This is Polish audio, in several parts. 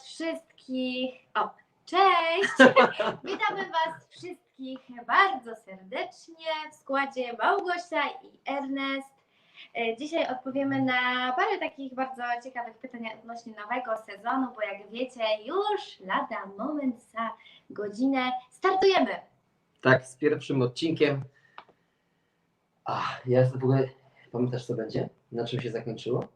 wszystkich. O, cześć! Witamy Was wszystkich bardzo serdecznie w składzie Małgosia i Ernest. E, Dzisiaj odpowiemy na parę takich bardzo ciekawych pytań odnośnie nowego sezonu, bo jak wiecie, już lada moment za godzinę startujemy. Tak, z pierwszym odcinkiem. Ach, ja w ogóle. Pamiętasz, co będzie? Na czym się zakończyło?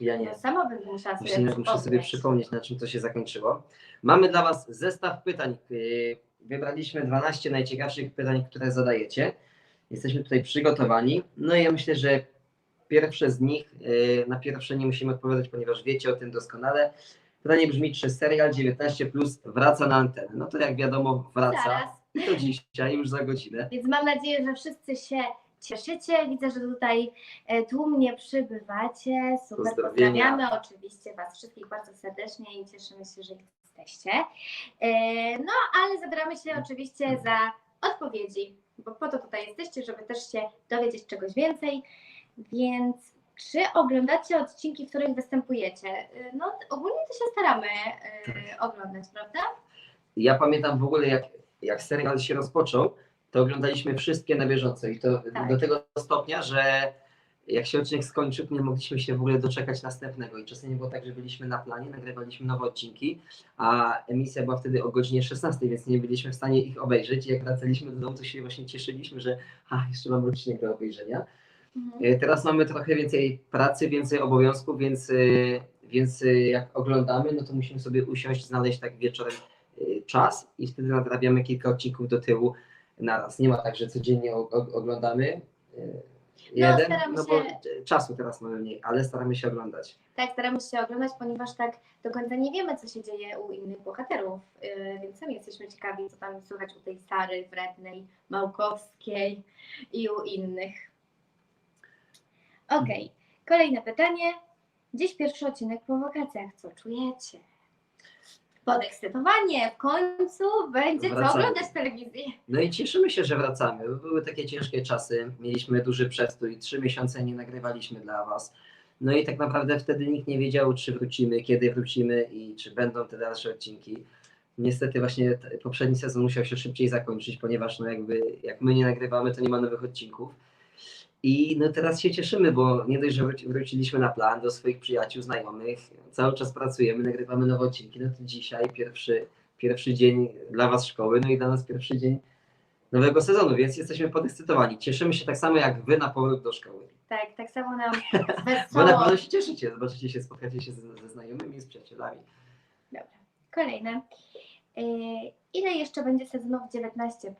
Ja nie. No, sama będę musiała sobie Właśnie muszę sobie przypomnieć. przypomnieć, na czym to się zakończyło. Mamy dla Was zestaw pytań. Yy, Wybraliśmy 12 najciekawszych pytań, które zadajecie. Jesteśmy tutaj przygotowani. No i ja myślę, że pierwsze z nich, yy, na pierwsze nie musimy odpowiadać, ponieważ wiecie o tym doskonale. Pytanie brzmi, czy serial 19 Plus wraca na antenę? No to jak wiadomo, wraca. Zaraz. I to dzisiaj, już za godzinę. Więc mam nadzieję, że wszyscy się cieszycie. Widzę, że tutaj e, tłumnie przybywacie. Super, pozdrawiamy oczywiście Was wszystkich bardzo serdecznie i cieszymy się, że jesteście. E, No, ale zabieramy się oczywiście za odpowiedzi, bo po to tutaj jesteście, żeby też się dowiedzieć czegoś więcej. Więc czy oglądacie odcinki, w których występujecie? E, No, ogólnie to się staramy e, oglądać, prawda? Ja pamiętam w ogóle, jak, jak serial się rozpoczął, to oglądaliśmy wszystkie na bieżąco i to Tak. do tego stopnia, że jak się odcinek skończył, nie mogliśmy się w ogóle doczekać następnego. I czasem było tak, że byliśmy na planie, nagrywaliśmy nowe odcinki, a emisja była wtedy o godzinie 16, więc nie byliśmy w stanie ich obejrzeć. I jak wracaliśmy do domu, to się właśnie cieszyliśmy, że a, jeszcze mamy odcinek do obejrzenia. Mhm. E, Teraz mamy trochę więcej pracy, więcej obowiązków, więc, e, więc e, jak oglądamy, no to musimy sobie usiąść, znaleźć tak wieczorem czas i wtedy nadrabiamy kilka odcinków do tyłu naraz. Nie ma tak, że codziennie oglądamy e, jeden, staramy no bo się- e, czasu teraz mamy mniej, ale staramy się oglądać. Tak, staramy się oglądać, ponieważ tak do końca nie wiemy, co się dzieje u innych bohaterów, yy, więc sami jesteśmy ciekawi, co tam słychać u tej Sary, Wrednej, Małkowskiej i u innych. Okej, kolejne pytanie. Dziś pierwszy odcinek po wakacjach. Co czujecie? Podekscytowanie, w końcu będzie co Wracamy. oglądać w telewizji. No i cieszymy się, że wracamy. Były takie ciężkie czasy, mieliśmy duży przestój, trzy miesiące nie nagrywaliśmy dla Was. No i tak naprawdę wtedy nikt nie wiedział, czy wrócimy, kiedy wrócimy i czy będą te dalsze odcinki. Niestety właśnie t- poprzedni sezon musiał się szybciej zakończyć, ponieważ no jakby jak my nie nagrywamy, to nie ma nowych odcinków. I no teraz się cieszymy, bo nie dość, że wróci- wróciliśmy na plan do swoich przyjaciół, znajomych, cały czas pracujemy, nagrywamy nowe odcinki, no to dzisiaj pierwszy, pierwszy dzień dla Was szkoły, no i dla nas pierwszy dzień nowego sezonu, więc jesteśmy podekscytowani. Cieszymy się tak samo jak Wy na powrót do szkoły. Tak, tak samo nam Bo na wesoło. pewno się cieszycie, zobaczycie się, spotkacie się ze, ze znajomymi, z przyjacielami. Dobra, kolejne. Yy, Ile jeszcze będzie sezonów 19,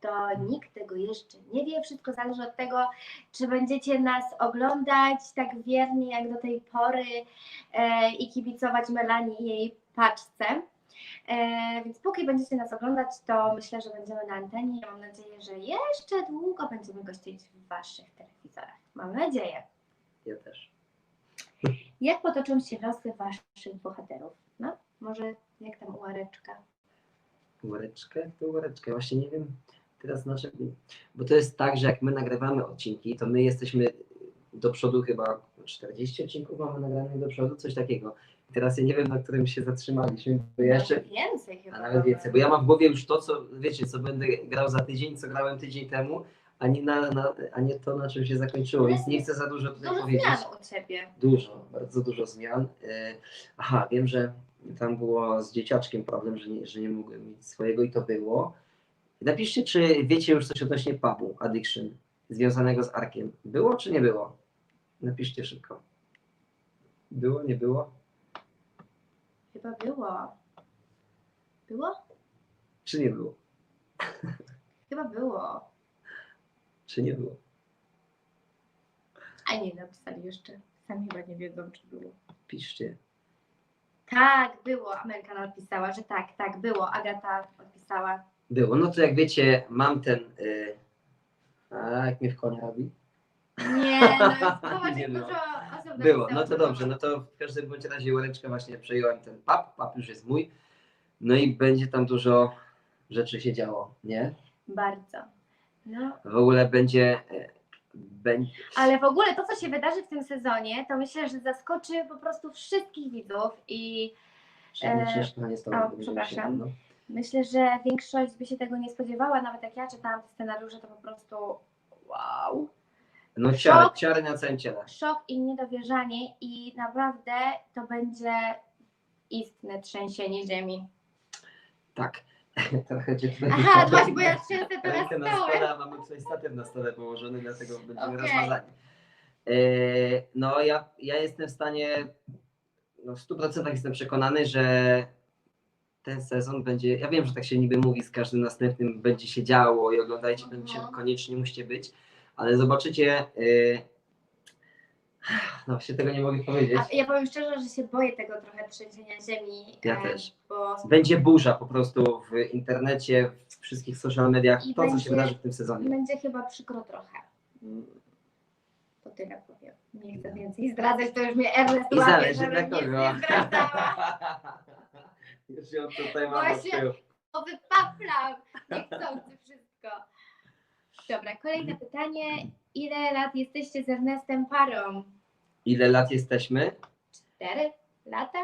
to nikt tego jeszcze nie wie. Wszystko zależy od tego, czy będziecie nas oglądać tak wiernie jak do tej pory e, i kibicować Melanii i jej paczce. E, więc póki będziecie nas oglądać, to myślę, że będziemy na antenie. Mam nadzieję, że jeszcze długo będziemy gościć w Waszych telewizorach. Mam nadzieję. Ja też. Jak potoczą się losy Waszych bohaterów? No, może jak tam u Areczka? Łoreczkę? To łoreczkę. Właśnie nie wiem teraz na czym. Bo to jest tak, że jak my nagrywamy odcinki, to my jesteśmy do przodu chyba 40 odcinków mamy nagranych do przodu, coś takiego. I teraz ja nie wiem, na którym się zatrzymaliśmy, bo ja jeszcze. Nawet więcej chyba. A nawet więcej, bo ja mam w głowie już to, co wiecie, co będę grał za tydzień, co grałem tydzień temu, a nie, na, na, a nie to, na czym się zakończyło, więc nie chcę za dużo tutaj Dużo powiedzieć. zmian u Ciebie. Dużo, bardzo dużo zmian. E, Aha, wiem, że tam było z dzieciaczkiem problem, że nie, że nie mogłem mieć swojego i to było. Napiszcie, czy wiecie już coś odnośnie pubu addiction związanego z Arkiem. Było czy nie było? Napiszcie szybko. Było, nie było? Chyba było. Było? Czy nie było? Chyba było. Czy nie było? A nie napisali jeszcze. Sami chyba nie wiedzą, czy było. Piszcie. Tak, było. Ameryka napisała, że tak, tak, było. Agata odpisała. Było. No to jak wiecie, mam ten. Y... A jak mnie w konia robi? Nie, no zobacz, Nie jak było. dużo osób Było, no to dobrze, no to w każdym bądź razie łoreczkę właśnie przejąłem ten pap, pap już jest mój, no i będzie tam dużo rzeczy się działo, nie? Bardzo. No, W ogóle będzie, e, będzie ale w ogóle to, co się wydarzy w tym sezonie, to myślę, że zaskoczy po prostu wszystkich widzów i E, o, przepraszam. no. Myślę, że większość by się tego nie spodziewała, nawet jak ja czytałam te scenariusze, to po prostu wow. No ciary, Szok. ciary na całym ciele. Szok i niedowierzanie i naprawdę to będzie istne trzęsienie ziemi. Tak. Trochę cię tutaj Aha, właśnie, bo ja trzęsę teraz Rękę na stole, a mamy tutaj statyw na stole położony, dlatego będziemy Okej. rozmazani. E, No ja, ja jestem w stanie, no w 100% jestem przekonany, że ten sezon będzie, ja wiem, że tak się niby mówi, z każdym następnym będzie się działo i oglądajcie, ten się Mhm. koniecznie musicie być, ale zobaczycie, e, no się tego nie mogę powiedzieć, A ja powiem szczerze, że się boję tego trochę trzęsienia ziemi. Ja e, też. Bo będzie burza po prostu w internecie, w wszystkich social mediach, I to co się będzie- wydarzy w tym sezonie. będzie chyba przykro trochę. Mm, To tyle powiem. Nie chcę więcej zdradzać, to już mnie Ernest I łapie, zależy dla kogo. nie. Już ją tutaj mam Właśnie. od tyłu. O, wypaplam! Niechcący wszystko. Dobra, kolejne pytanie. Ile lat jesteście z Ernestem parą? Ile lat jesteśmy? Cztery lata?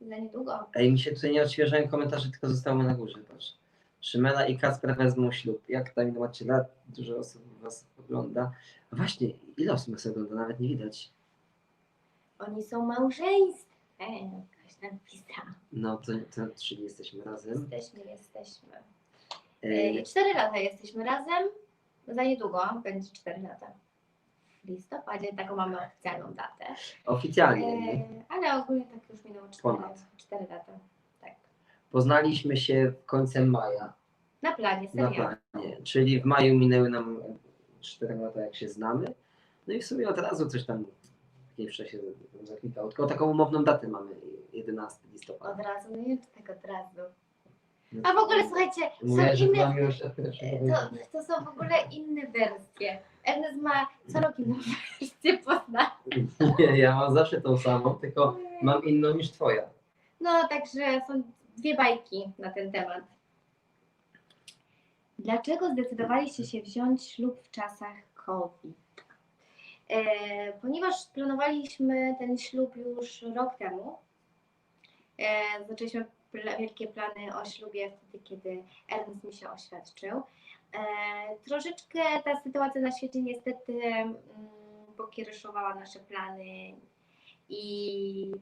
Za niedługo. Ej, mi się tutaj nie odświeżają komentarze, tylko zostały na górze, patrz. Szymela i Kacper wezmą ślub. Jak tam ile macie lat? Dużo osób was ogląda. A właśnie, ile osób nas ogląda? Nawet nie widać. Oni są małżeństwem. Ktoś napisał. No to, to czyli jesteśmy razem. Jesteśmy, jesteśmy. Ej, Cztery lata jesteśmy razem. Za niedługo będzie cztery lata. W listopadzie taką mamy oficjalną datę. oficjalnie. nie? E, ale ogólnie tak już minęło cztery, Ponad. cztery lata. Tak. Poznaliśmy się końcem maja. Na planie Na serialu. planie. Czyli w maju minęły nam 4 lata, jak się znamy. No i w sumie od razu coś tam pierwsze się zaklikało. Tylko taką umowną datę mamy, 11 listopada. Od razu, no nie tak od razu. A w ogóle słuchajcie, są że inne. To, to są w ogóle inne wersje. Ernest ma co roku inną wersję poznania. Nie, ja mam zawsze tą samą, tylko mam inną niż twoja. No, także są dwie bajki na ten temat. Dlaczego zdecydowaliście się wziąć ślub w czasach COVID? E, ponieważ planowaliśmy ten ślub już rok temu. E, zaczęliśmy wielkie plany o ślubie wtedy, kiedy Ernest mi się oświadczył. E, troszeczkę ta sytuacja na świecie niestety mm, pokiereszowała nasze plany i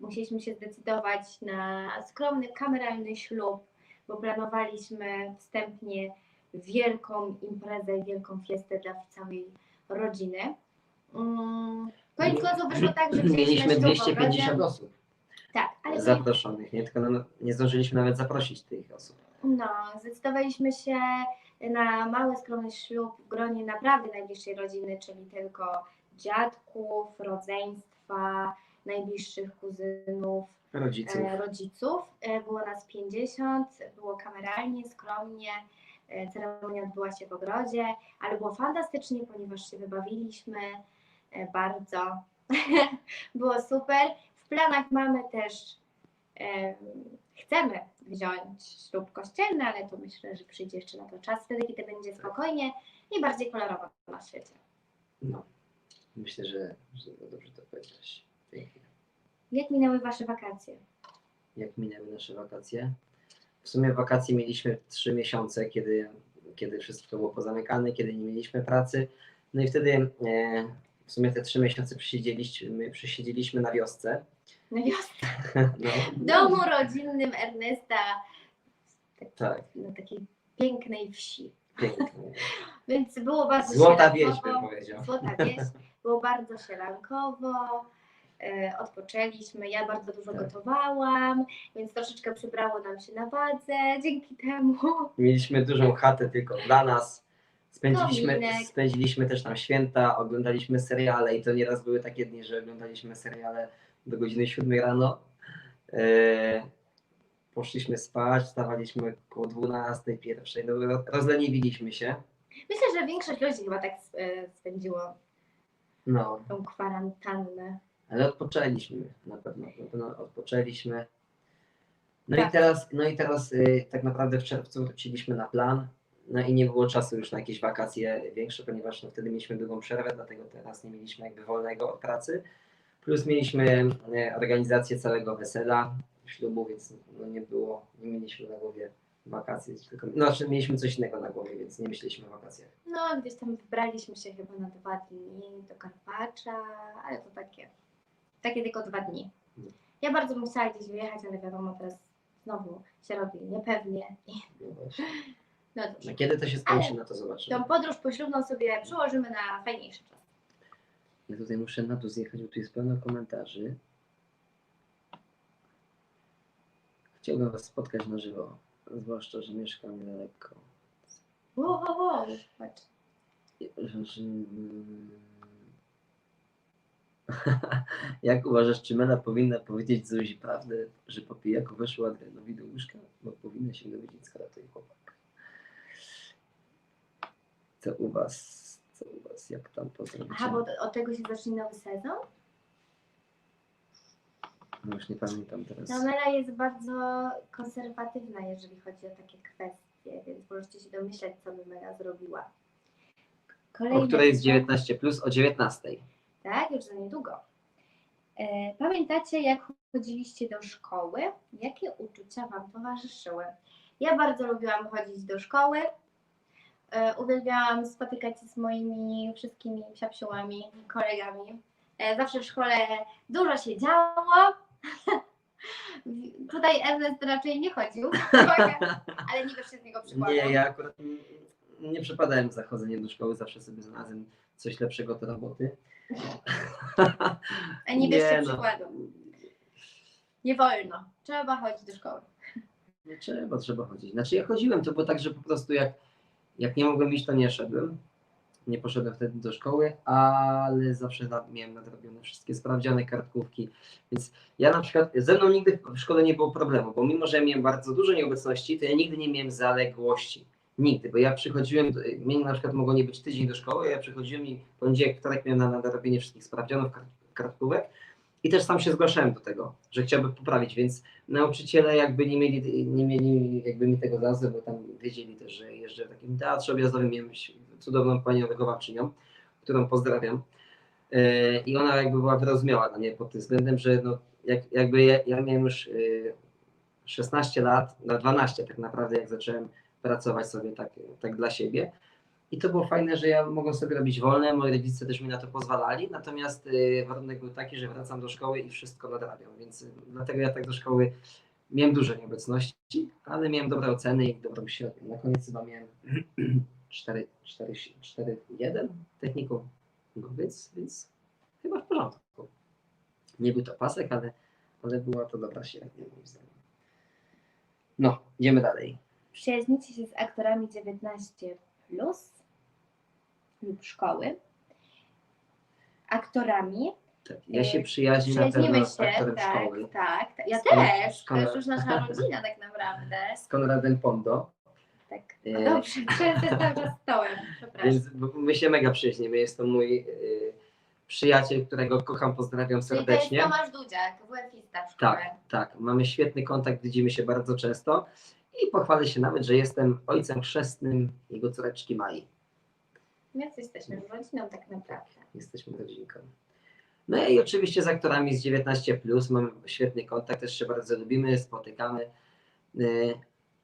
musieliśmy się zdecydować na skromny, kameralny ślub, bo planowaliśmy wstępnie wielką imprezę, wielką fiestę dla całej rodziny. Mm, Koniec końców wyszło tak, że Mieliśmy ślub w 250 ogrodzie. osób Tak, ale zaproszonych, nie? Tylko nam, nie zdążyliśmy nawet zaprosić tych osób. no, zdecydowaliśmy się na mały, skromny ślub w gronie naprawdę najbliższej rodziny, czyli tylko dziadków, rodzeństwa, najbliższych kuzynów, Rodziców. e, rodziców. E, Było nas 50, było kameralnie, skromnie. e, Ceremonia odbyła się w ogrodzie, ale było fantastycznie, ponieważ się wybawiliśmy bardzo. było super. W planach mamy też, e, chcemy wziąć ślub kościelny, ale to myślę, że przyjdzie jeszcze na to czas, wtedy, kiedy będzie spokojnie i bardziej kolorowo na świecie. No. Myślę, że, że dobrze to powiedziałeś. Pięknie. Jak minęły Wasze wakacje? jak minęły nasze wakacje. W sumie wakacje mieliśmy trzy miesiące, kiedy, kiedy wszystko było pozamykane, kiedy nie mieliśmy pracy. No i wtedy e, w sumie te trzy miesiące przesiedzieliśmy na wiosce. Na wiosnę. No, W domu rodzinnym Ernesta, Tak, na takiej pięknej wsi. pięknie. Więc było bardzo Złota wieś bym powiedział. Złota wieś. Było bardzo sielankowo. e, Odpoczęliśmy. Ja bardzo dużo Tak. gotowałam, więc troszeczkę przybrało nam się na wadze dzięki temu. Mieliśmy dużą chatę tylko dla nas. Spędziliśmy, Kominek. spędziliśmy też tam święta, oglądaliśmy seriale i to nieraz były takie dni, że oglądaliśmy seriale do godziny 7 rano. E, poszliśmy spać, wstawaliśmy około 12, pierwszej. No, ro- rozleniwiliśmy się. Myślę, że większość ludzi chyba tak e, spędziło No, tą kwarantannę. ale odpoczęliśmy na pewno. Na pewno odpoczęliśmy. No Tak. i teraz, no i teraz y, tak naprawdę w czerwcu wróciliśmy na plan. No i nie było czasu już na jakieś wakacje większe, ponieważ no, wtedy mieliśmy długą przerwę, dlatego teraz nie mieliśmy jakby wolnego od pracy. Plus mieliśmy e, organizację całego wesela. ślubu, więc no nie było, nie mieliśmy na głowie wakacji, tylko, no, znaczy mieliśmy coś innego na głowie, więc nie myśleliśmy o wakacjach. No, gdzieś tam wybraliśmy się chyba na dwa dni do Karpacza, ale to takie, takie tylko dwa dni. Mhm. Ja bardzo chciała gdzieś wyjechać, ale wiadomo, teraz znowu się robi niepewnie. I, No. No kiedy to się skończy, Ale no to zobaczymy. Tą podróż poślubną sobie przełożymy na fajniejszy czas. Ja tutaj muszę na dół zjechać, bo tu jest pełno komentarzy. Chciałbym Was spotkać na żywo, zwłaszcza, że mieszkam niedaleko. Wow, wow, wow. Patrz. Że-. Jak uważasz, czy Mela powinna powiedzieć Zuzi prawdę, że po pijaku weszła do łóżka? Bo powinna się dowiedzieć, skoro to jej chłopak. Co u Was? Co u Was? Jak tam pozdrowicie? Aha, bo od tego się zacznie nowy sezon? No już nie pamiętam teraz. No Mela jest bardzo konserwatywna, jeżeli chodzi o takie kwestie, więc możecie się domyśleć, co by Mela zrobiła. O Kolejne której jest pytanie. 19 plus o 19. Tak, już za niedługo. E, pamiętacie, jak chodziliście do szkoły? Jakie uczucia Wam towarzyszyły? Ja bardzo lubiłam chodzić do szkoły. E, uwielbiałam spotykać się z moimi wszystkimi psiapsiłami, kolegami. E, zawsze w szkole dużo się działo. Tutaj Ernest raczej nie chodził, ale nie wiesz się z niego przykładał. Nie, ja akurat nie przepadałem za chodzeniem do szkoły, zawsze sobie znalazłem coś lepszego do roboty. A nie bierz się no. przykładu. Nie wolno. Trzeba chodzić do szkoły. Nie trzeba, trzeba chodzić. Znaczy ja chodziłem, to było tak, że po prostu jak, jak nie mogłem iść, to nie szedłem. Nie poszedłem wtedy do szkoły, ale zawsze miałem nadrobione wszystkie sprawdziane kartkówki. Więc ja na przykład, ze mną nigdy w szkole nie było problemu, bo mimo, że miałem bardzo dużo nieobecności, to ja nigdy nie miałem zaległości. Nigdy, bo ja przychodziłem, mnie na przykład mogło nie być tydzień do szkoły, ja przychodziłem i poniedziałek, wtorek miałem na nadrobienie wszystkich sprawdzianów, kart- kartkówek i też sam się zgłaszałem do tego, że chciałbym poprawić, więc nauczyciele jakby nie mieli, nie mieli jakby mi tego za bo tam wiedzieli też, że jeżdżę w takim teatrze objazdowym, miałem cudowną panią wychowawczynią, którą pozdrawiam Yy, i ona jakby była wyrozumiała na nie pod tym względem, że no, jak, jakby ja, ja miałem już yy, 16 lat, na 12 tak naprawdę, jak zacząłem pracować sobie tak, tak dla siebie. I to było fajne, że ja mogłem sobie robić wolne, moi rodzice też mi na to pozwalali, natomiast y, warunek był taki, że wracam do szkoły i wszystko nadrabiam, więc y, dlatego ja tak do szkoły miałem dużo nieobecności, ale miałem dobre oceny i dobrą średnią. Na koniec chyba miałem 4, 4, 4 1 technikum, więc, więc chyba w porządku. Nie był to pasek, ale, ale była to dobra średnia moim zdaniem. No, idziemy dalej. Przyjaźnicie się z aktorami 19 plus lub szkoły. Aktorami. Tak, ja Y, się przyjaźnię na pewno z się, aktorem tak, szkoły. tak, tak. Ja Z też. To Konrad- jest już nasza rodzina tak naprawdę. Z Konradem Pondo. Tak. Y, No dobrze, trzęsę cały czas stołem. Przepraszam. Więc my się mega przyjaźnimy. Jest to mój y, przyjaciel, którego kocham, pozdrawiam Czyli to jest serdecznie. Tomasz Dudziak, WF-ista w szkole. Tak, tak. Mamy świetny kontakt, widzimy się bardzo często i pochwalę się nawet, że jestem ojcem chrzestnym jego córeczki Mai. Więc jesteśmy rodziną tak naprawdę. Jesteśmy rodzinką. No i oczywiście z aktorami z 19 mamy świetny kontakt, też się bardzo lubimy, spotykamy. y,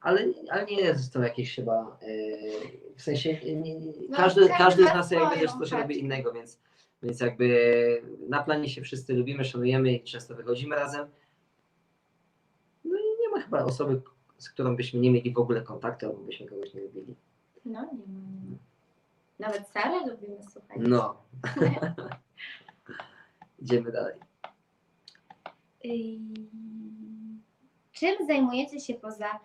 Ale, ale nie jest to jakieś chyba. y, W sensie nie, nie, No, każdy, każdy każdy z ma nas jakby też coś robi innego, więc, więc jakby na planie się wszyscy lubimy, szanujemy i często wychodzimy razem. No i nie ma chyba osoby, z którą byśmy nie mieli w ogóle kontaktu, albo byśmy kogoś nie lubili. No nie ma. Nawet Sarę lubimy słuchać. No. Idziemy dalej. Ym, Czym zajmujecie się poza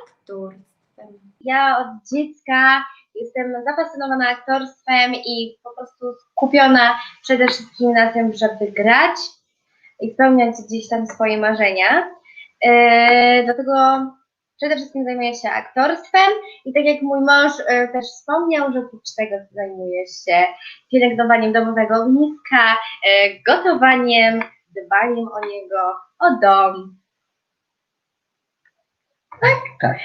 aktorstwem? Ja od dziecka jestem zafascynowana aktorstwem i po prostu skupiona przede wszystkim na tym, żeby grać i spełniać gdzieś tam swoje marzenia. Dlatego przede wszystkim zajmuję się aktorstwem i tak jak mój mąż yy, też wspomniał, że oprócz tego zajmuję się pielęgnowaniem domowego ogniska, yy, gotowaniem, dbaniem o niego, o dom. Tak, tak.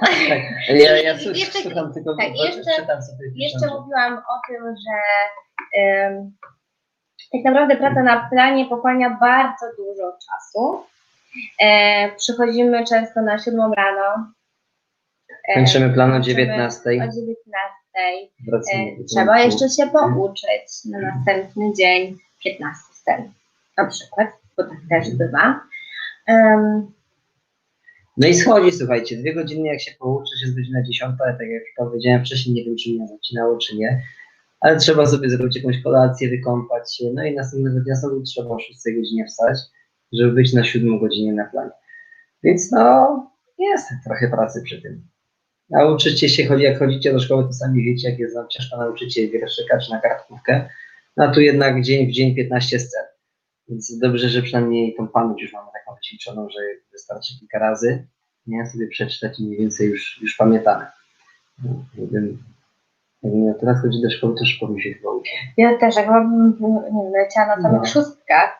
Ja, ja I coś jeszcze- słucham tylko, tak, jeszcze- czytam sobie. Jeszcze książkę. mówiłam o tym, że em, tak naprawdę praca na planie pochłania bardzo dużo czasu. E, przychodzimy często na siódmą rano. E, Kończymy plan o kończymy 19. O 19. Wracamy E, trzeba jeszcze się pouczyć na następny dzień 15 scen. Na przykład, bo tak też bywa. Em, No i schodzi, słuchajcie, dwie godziny jak się pouczysz, jest godzina 10, ale tak jak powiedziałem wcześniej, nie wiem czy mnie zacinało, czy nie, ale trzeba sobie zrobić jakąś kolację, wykąpać się, no i następnego dnia znowu trzeba o 6 godzinie wstać, żeby być na 7 godzinie na planie. Więc no, jest trochę pracy przy tym. Nauczycie się, chodzi- jak chodzicie do szkoły, to sami wiecie, jak jest wam ciężko nauczyć się wierszyka czy na kartkówkę, no a tu jednak dzień w dzień 15 scen. Więc dobrze, że przynajmniej tą pamięć już mamy taką wyćwiczoną, że wystarczy kilka razy, nie sobie przeczytać i mniej więcej już, już pamiętamy. No, jakbym miał teraz chodzić do szkoły, szybko mi się chyba ja też, jak mam, nie wiem, leciała na samych No. szóstkach,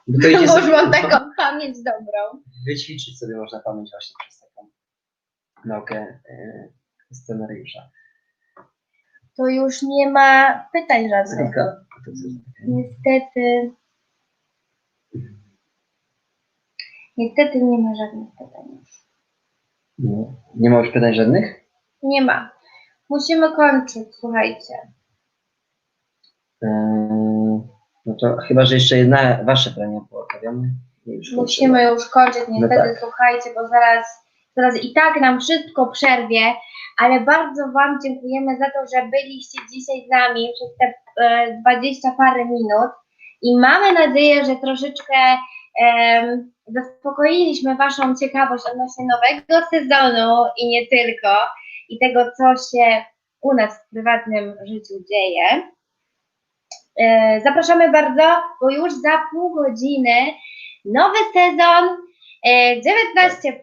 Idzie bo już sobie- mam taką pamięć dobrą. Wyćwiczyć sobie można pamięć właśnie przez taką naukę e, scenariusza. To już nie ma pytań żadnych. Niestety. Niestety nie ma żadnych pytań. Nie, nie ma już pytań żadnych? Nie ma. Musimy kończyć, słuchajcie. Eee, no to chyba, że jeszcze jedna wasze pytania pookawiamy. Musimy już kończyć, niestety, tak. słuchajcie, bo zaraz, zaraz i tak nam wszystko przerwie, ale bardzo Wam dziękujemy za to, że byliście dzisiaj z nami przez te e, 20 parę minut i mamy nadzieję, że troszeczkę em, zaspokoiliśmy Waszą ciekawość odnośnie nowego sezonu i nie tylko, i tego, co się u nas w prywatnym życiu dzieje. E, Zapraszamy bardzo, bo już za pół godziny nowy sezon e, 19,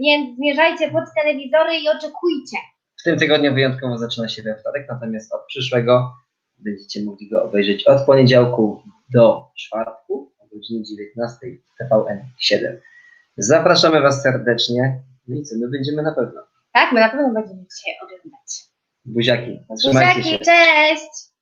więc zmierzajcie pod telewizory i oczekujcie. W tym tygodniu wyjątkowo zaczyna się we wtorek, natomiast od przyszłego będziecie mogli go obejrzeć od poniedziałku do czwartku o godzinie 19 TVN 7. Zapraszamy Was serdecznie. No i co, my będziemy na pewno. Tak, my na pewno będziemy dzisiaj oglądać. Buziaki, trzymajcie się. Buziaki, cześć!